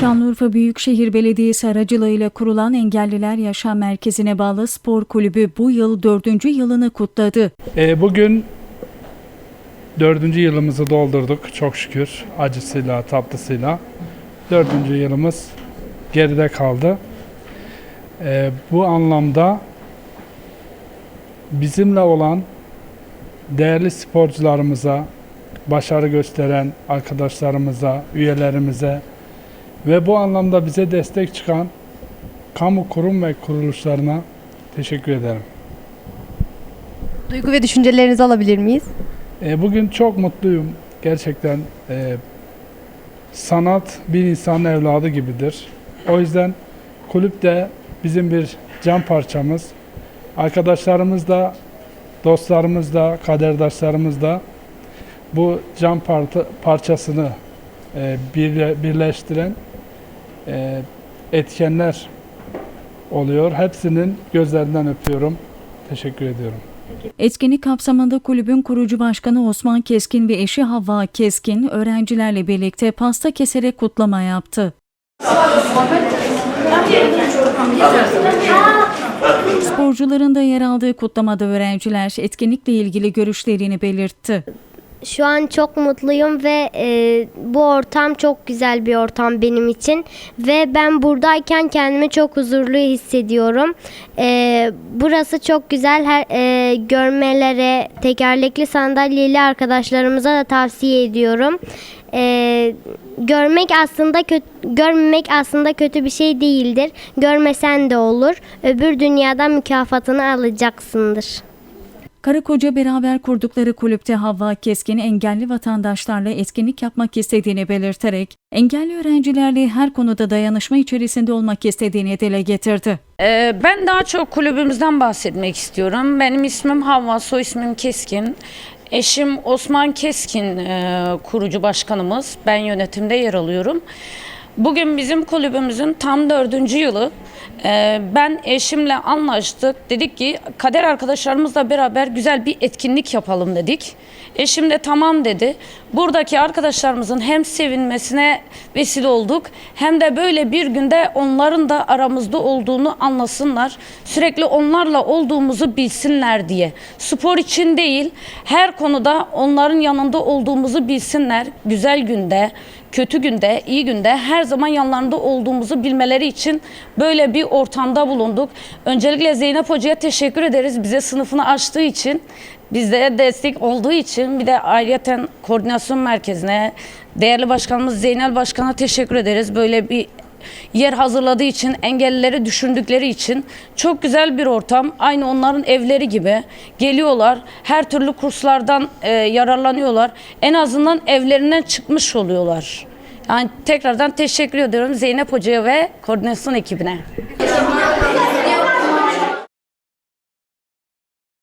Şanlıurfa Büyükşehir Belediyesi aracılığıyla kurulan Engelliler Yaşam Merkezi'ne bağlı spor kulübü bu yıl dördüncü yılını kutladı. E, bugün dördüncü yılımızı doldurduk çok şükür acısıyla tatlısıyla. Dördüncü yılımız geride kaldı. E, bu anlamda bizimle olan değerli sporcularımıza, başarı gösteren arkadaşlarımıza, üyelerimize ve bu anlamda bize destek çıkan kamu kurum ve kuruluşlarına teşekkür ederim. Duygu ve düşüncelerinizi alabilir miyiz? E, bugün çok mutluyum. Gerçekten e, sanat bir insanın evladı gibidir. O yüzden kulüp de bizim bir can parçamız. Arkadaşlarımız da, dostlarımız da, kaderdaşlarımız da bu can parça, parçasını e, birle- birleştiren e, etkenler oluyor. Hepsinin gözlerinden öpüyorum. Teşekkür ediyorum. Etkinlik kapsamında kulübün kurucu başkanı Osman Keskin ve eşi Havva Keskin öğrencilerle birlikte pasta keserek kutlama yaptı. Sporcuların da yer aldığı kutlamada öğrenciler etkinlikle ilgili görüşlerini belirtti. Şu an çok mutluyum ve e, bu ortam çok güzel bir ortam benim için ve ben buradayken kendimi çok huzurlu hissediyorum. E, burası çok güzel. Her e, görmelere, tekerlekli sandalyeli arkadaşlarımıza da tavsiye ediyorum. E, görmek aslında kötü, görmemek aslında kötü bir şey değildir. Görmesen de olur. Öbür dünyada mükafatını alacaksındır. Karakoca beraber kurdukları kulüpte Havva Keskin engelli vatandaşlarla etkinlik yapmak istediğini belirterek engelli öğrencilerle her konuda dayanışma içerisinde olmak istediğini dile getirdi. Ee, ben daha çok kulübümüzden bahsetmek istiyorum. Benim ismim Havva, soy ismim Keskin. Eşim Osman Keskin e, kurucu başkanımız. Ben yönetimde yer alıyorum. Bugün bizim kulübümüzün tam dördüncü yılı. Ee, ben eşimle anlaştık. Dedik ki kader arkadaşlarımızla beraber güzel bir etkinlik yapalım dedik. Eşim de tamam dedi. Buradaki arkadaşlarımızın hem sevinmesine vesile olduk hem de böyle bir günde onların da aramızda olduğunu anlasınlar. Sürekli onlarla olduğumuzu bilsinler diye. Spor için değil, her konuda onların yanında olduğumuzu bilsinler. Güzel günde, kötü günde, iyi günde her zaman yanlarında olduğumuzu bilmeleri için böyle bir ortamda bulunduk. Öncelikle Zeynep Hoca'ya teşekkür ederiz bize sınıfını açtığı için. Bizde destek olduğu için bir de ayrıyeten koordinasyon merkezine, değerli başkanımız Zeynel Başkan'a teşekkür ederiz. Böyle bir yer hazırladığı için, engellileri düşündükleri için çok güzel bir ortam. Aynı onların evleri gibi geliyorlar. Her türlü kurslardan e, yararlanıyorlar. En azından evlerinden çıkmış oluyorlar. Yani tekrardan teşekkür ediyorum Zeynep Hoca'ya ve koordinasyon ekibine.